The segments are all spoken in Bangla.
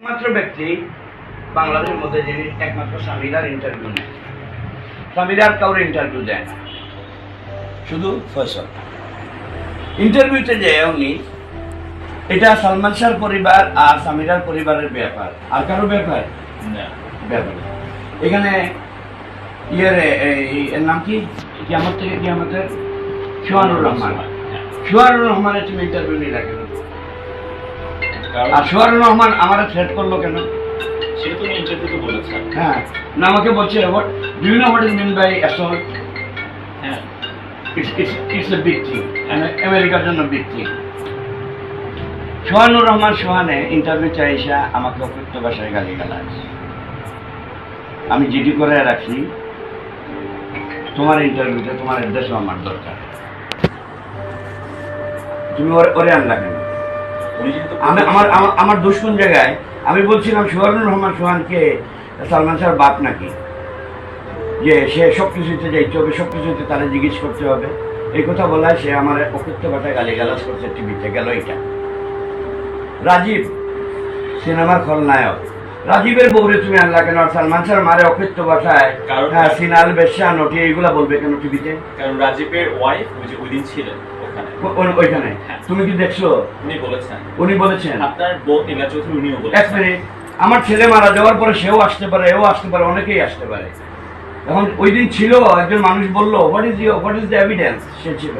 একমাত্র ব্যক্তি বাংলাদেশের মধ্যে যিনি একমাত্র সামিরার ইন্টারভিউ নেয় সামিরার কাউর ইন্টারভিউ দেয় না। শুধু ফয়সল। ইন্টারভিউতে যে উনি এটা সালমান শাহর পরিবার আর সামিরার পরিবারের ব্যাপার। আর কারও ব্যাপার? ব্যাপার এখানে ইয়ের এর নাম কি? কিয়ামত থেকে কিয়ামতের? সোহানুর রহমান। সোহানুর রহমানের তুমি ইন্টারভিউ নিয়ে কারণ আর সোহানুর রহমান আমার থ্রেট করল কেন? হ্যাঁ। না আমাকে বলছে what do you know what is mean by assault হ্যাঁ it's it's it's a big thing আমেরিকার জন্য বিগ থিং সোহানুর রহমান সোহানে ইন্টারভিউ চাইসা আমাকে অপৃত্য ভাষায় গালি গালাজ আমি জিডি করে রাখছি। তোমার ইন্টারভিউতে তোমার অ্যাড্রেসও আমার দরকার। তুমি ওরে ওরে আনলা কেন? আমি আমার আমার- কোন জায়গায় আমি বলছিলাম সোহানুর রহমান সোহানকে সালমান শাহর বাপ নাকি? যে সে সব কিছুতে যাইতে হবে সব কিছুতে তারা জিজ্ঞেস করতে হবে। এই কথা বলায় সে আমার অকৃত্য ভাষায় গালি গালাজ করছে টিভিতে গেল এটা। রাজীব সিনেমার খলনায়ক। রাজীবের বউরে তুমি আনলা কেন? আর সালমান শাহর মারে অকৃত্য ভাষায় কারণ- হ্যাঁ সিনাল বেশ্যা নটি এইগুলা বলবে কেন টিভিতে? কারণ রাজীবের ওয়াইফ ওই যে ওই দিন ছিলেন। ওইখানে। তুমি কি দেখছ? উনি বলেছেন। উনি বলেছেন। আপনার বউ নীলা চৌধুরী উনিও এক মিনিট। আমার ছেলে মারা যাওয়ার পরে সেও আসতে পারে এও আসতে পারে অনেকেই আসতে পারে। এখন ওই দিন ছিল একজন মানুষ বলল what is you what is the evidence সে ছিল।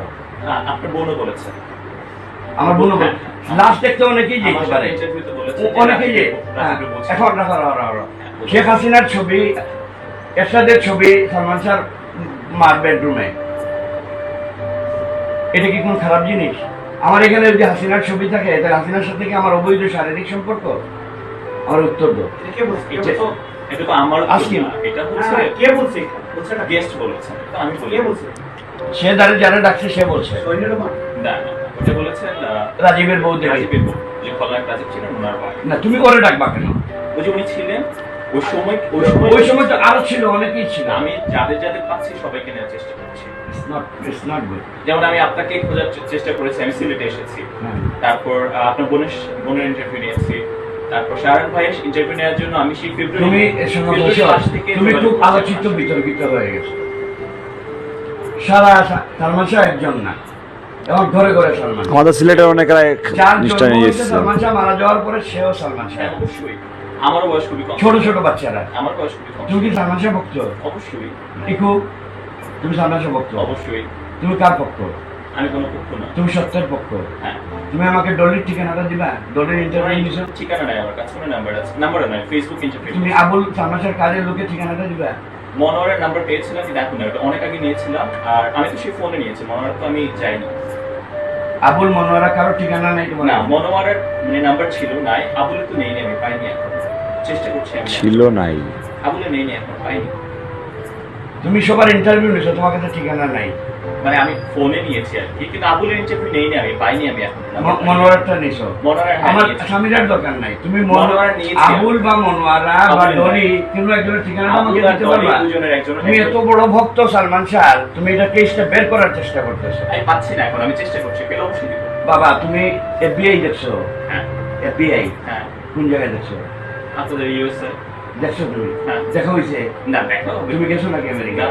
আপনার বোনও বলেছেন। আমার বোন হ্যাঁ। লাস্ট দেখতে অনেকেই যেতে পারে। অনেকেই যে হ্যাঁ। এখন। হ্যাঁ, শেখ হাসিনার ছবি এরশাদের ছবি সালমান শাহ মার বেডরুমে এটা কি কোনো খারাপ জিনিস? আমার এখানে যদি হাসিনার ছবি থাকে তাহলে হাসিনার সাথে কি আমার অবৈধ শারীরিক সম্পর্ক? আমার উত্তর দো এটা তো আমার আজকে এটা হচ্ছে হ্যাঁ, কে বলছে বলছে না। গেস্ট বলেছেন এটা আমি বলি। বলছে? সে যারা যারা ডাকছে সে বলছে। সৈন্য না না ওটা বলেছেন রাজীবের বউ দেবী। রাজীবের বউ। যে খলনায়ক রাজীব ছিলেন ওনার না তুমি করে ডাকবা কেন? ওই যে উনি ছিলেন ওই সময় ওই সময় ওই সময় তো আরও ছিল অনেকেই ছিল। আমি যাদের যাদের পাচ্ছি সবাইকে নেওয়ার চেষ্টা করছি। যেমন আমি আপনাকে খোঁজার চেষ্টা করেছি আমি সিলেটে এসেছি। হ্যাঁ। তারপর আপনার বোনের বোনের ইন্টারভিউ নিয়েছি। তারপর শাহরুখ ভাইয়ের ইন্টারভিউ নেওয়ার জন্য আমি সেই ফেব্রুয়ারি তুমি খুব আলোচিত বিতর্কিত হয়ে গেছে। সারা সালমান শাহ একজন না। এবং ঘরে ঘরে সালমান আমাদের সিলেটের অনেকেরা সালমান শাহ মারা যাওয়ার পরে সেও সালমান শাহ। হ্যাঁ, অবশ্যই। আমারও বয়স খুবই কম। ছোট ছোট বাচ্চারা। আমার বয়স খুবই কম। তুমি কি সালমান শাহ ভক্ত? অবশ্যই। ইকু তুমি শাহ ভক্ত। অবশ্যই। তুমি কার পক্ষ আমি কোনো পক্ষ না। তুমি সত্যের পক্ষ হ্যাঁ। তুমি আমাকে ডলির ঠিকানাটা দিবা? ডলির ইন্টারভিউ নিছো? ঠিকানা নাই আমার কাছে কোনো নাম্বার আছে। নাম্বার নাই ফেসবুক ইন্টারভিউ তুমি আবুল শাহ কাজের লোকের ঠিকানাটা দিবা? মনোয়ারের নাম্বার পেয়েছিলাম এখন না ওটা অনেক আগে নিয়েছিলাম আর আমি তো সেই ফোনে নিয়েছি মনোয়ার তো আমি যাইনি। আবুল মনোয়ারা কারও ঠিকানা নেই তোমার? না মনোয়ারের মানে নাম্বার ছিল নাই। আবুলে তো নেই আমি পাইনি এখন। চেষ্টা করছি আমি। ছিল নাই। আবুলে নেই এখন পাইনি। তুমি সবার ইন্টারভিউ নিছো তোমার কাছে ঠিকানা নাই। মানে আমি ফোনে নিয়েছি আর কি কিন্তু আবুলের ইন্টারভিউ নেই নি আমি পাইনি আমি এখন। মনোয়ারটা নিছো। মনোয়ারের হ্যাঁ আমার নিয়েছি। স্বামীর দরকার নাই। তুমি মনো- মনোয়ারা নিয়েছি আবুল বা মনোয়ারা বা ডলি কিন্তু একজনের ঠিকানাটা আমাকে দিতে পারবা? দুজনের একজনের তুমি এত বড় ভক্ত সালমান শাহ তুমি এটা কেসটা বের করার চেষ্টা করতেছো। আমি পাচ্ছি না এখন আমি চেষ্টা করছি পেলে অবশ্যই দিব। বাবা তুমি এফবিআই দেখছ? হ্যাঁ। এফবিআই হ্যাঁ। কোন জায়গায় দেখছ? আপনাদের ইউএসএ দেখছ তুমি। দেখা হয়েছে? না দেখা তুমি গেছো নাকি আমেরিকা?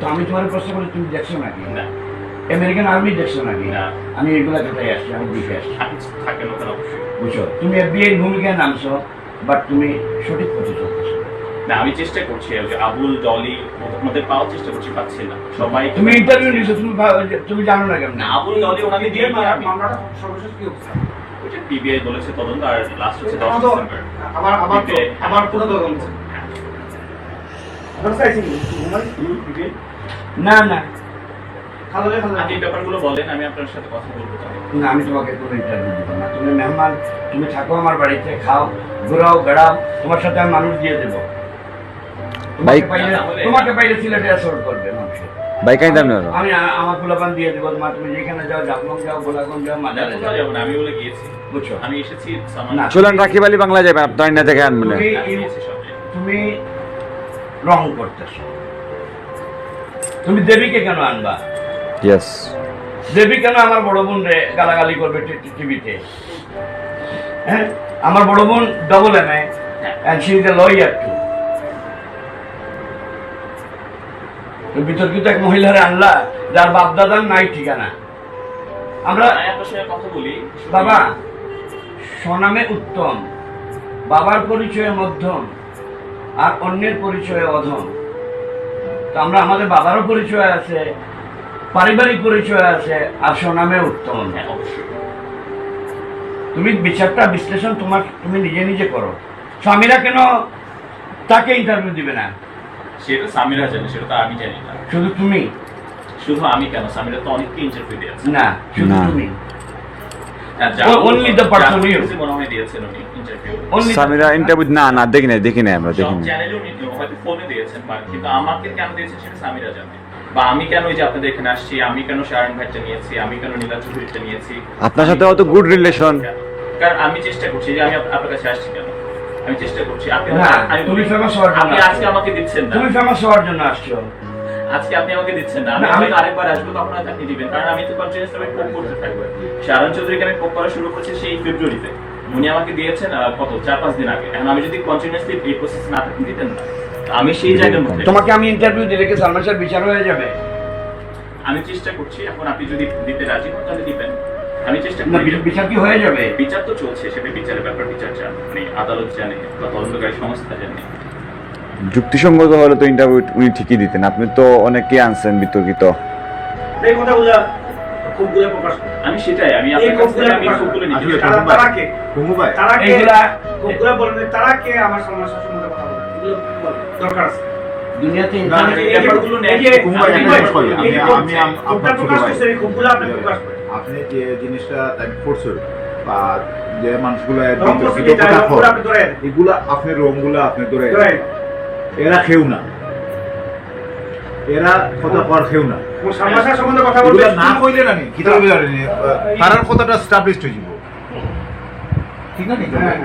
তো আমি তোমার প্রশ্ন করি তুমি দেখছ নাকি? না। আমেরিকান আর্মি দেখছ নাকি? না। আমি এগুলা কোথায় আসছি? আমি দেখে আসছি। থাকেন ওখানে অবশ্যই। বুঝছ? তুমি এফবিআই ভূমিকায় নামছো বাট তুমি সঠিক পথে চলতেছো না আমি চেষ্টা করছি যে আবুল ডলি ওদের পাওয়ার চেষ্টা করছি পাচ্ছি না। সবাই তুমি ইন্টারভিউ তুমি তুমি জানো না কেমন না আবুল ডলি ওনাকে দিয়ে মামলাটা সর্বশেষ কি অবস্থা? ওইটা পিবিআই বলেছে তদন্ত আর লাস্ট হচ্ছে দশ আমার ডিসেম্বর আমার আমার আমার পুরো বিয়ে না না। আপনি ব্যাপারগুলো বলেন আমি আপনার সাথে কথা বলব না আমি তোমাকে কোনো ইন্টারভিউ দিব না। তুমি মেহমান তুমি থাকো আমার বাড়িতে খাও ঘোরাও বেড়াও তোমার সাথে আমি মানুষ দিয়ে দেবো। বাইক- তোমাকে সিলেটে করবে আমি আমার দিয়ে দেবো তোমার তুমি যেখানে যাও জাফলং যাও গোলাগঞ্জ যাও মাজারে যাও। আমি বলে গিয়েছি। বুঝছ? আমি এসেছি চলেন রাখি বালি বাংলা যাবে আপনার না দেখে আনবেন তুমি রং করতেছো। তুমি দেবীকে কেন আনবা? ইয়েস দেবী কেন আমার বড় বোন রে গালাগালি করবে টিভিতে? হ্যাঁ? আমার বড় বোন double M A and she is a lawyer to বিতর্কিত এক মহিলারে আনলা যার বাপদাদার নাই ঠিকানা। আমরা কথা বলি। বাবা স্বনামে উত্তম বাবার পরিচয়ে মধ্যম আর অন্যের পরিচয়ে অধম। তো আমরা আমাদের বাবারও পরিচয় আছে পারিবারিক পরিচয় আছে আর স্বনামে উত্তম। হ্যাঁ তুমি বিচারটা বিশ্লেষণ তোমার তুমি নিজে নিজে করো। স্বামীরা কেন তাকে ইন্টারভিউ দিবে না? সেটা সামিরা জানে সেটা তো আমি জানি না। শুধু তুমি? শুধু আমি কেন? সামিরা তো অনেককে ইন্টারভিউ দিয়েছে না শুধু তুমি? হ্যাঁ, O- only the person you. দিয়েছেন উনি ইন্টারভিউ Only সামিরা ইন্টারভিউ না না দেখি নাই দেখি নাই আমরা দেখি নাই। চ্যানেলে উনি হয়তো ফোনে দিয়েছেন বা কিন্তু আমাকে কেন দিয়েছেন সেটা সামিরা জানে। বা আমি কেন ওই যে আপনাদের এখানে আসছি আমি কেন শারণ ভাইটা নিয়েছি আমি কেন নীলা চৌধুরীটা নিয়েছি? আপনার সাথে অত relation। কেন? কারণ আমি চেষ্টা করছি যে আমি আপনার কাছে আসছি কেন? আমি চেষ্টা করছি। আপনি তুমি famous হওয়ার জন্য আপনি আজকে আমাকে দিচ্ছেন না। তুমি ফেমাস হওয়ার জন্য আসছো আজকে আপনি আমাকে দিচ্ছেন না। আমি হয়তো আরেকবার আসব তখন হয়তো আপনি দিবেন কারণ আমি তো কন্টিনিউস করতে থাকব। শারণ চৌধুরীকে আমি কোপ করা শুরু করছি সেই ফেব্রুয়ারিতে উনি আমাকে দিয়েছেন কত? চার পাঁচ দিন আগে। এখন আমি যদি কন্টিনিউসলি এই প্রসেস না থাকি দিতেন না। আমি সেই জায়গার মধ্যে তোমাকে আমি ইন্টারভিউ দিলে কি সালমান শাহ বিচার হয়ে যাবে? আমি চেষ্টা করছি। এখন আপনি যদি দিতে রাজি হন তাহলে দিবেন। আমি চেষ্টা করি। বিচার কি হয়ে যাবে? বিচার তো চলছে সেটা বিচারের ব্যাপার বিচার চান। মানে আদালত জানে বা তদন্তকারী সংস্থা জানে। যুক্তিসঙ্গত হলে তো ইন্টারভিউ উনি ঠিকই দিতেন। আপনি তো অনেকেই আনছেন বিতর্কিত। এই কথাগুলো খুবগুলো প্রকাশ আমি সেটাই আমি আপনার তারা কে? তারা কে? বলেন তারা কে? আমার সমস্যার সম্বন্ধে কথা বলে দরকার আছে। দুনিয়াতে ইন্টারনেট ব্যাপারগুলো নিয়ে এই যে- কুমু ভাই, এই একটা যে- জিনিস করি, এই যে আমি- আমি আপনার প্রকাশ ভাই। করছেন, এই আপনি প্রকাশ করেন। আপনি যে জিনিসটা তাই করছেন বা যে মানুষগুলো রংগুলো আপনি রোমগুলো। আপনি ধরে এরা খেউ না। এরা কথা পর খেউ না। এগুলা না কইলে না নি? কিতাবে তারার কথাটা স্টাবলিশড হয়ে যাব। ঠিক না নি? হ্যাঁ।